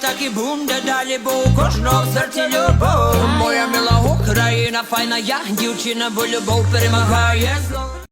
так і буде далі, бо у кожного в серці любов. Моя мила Україна, файна я, дівчина, бо любов перемагає зло.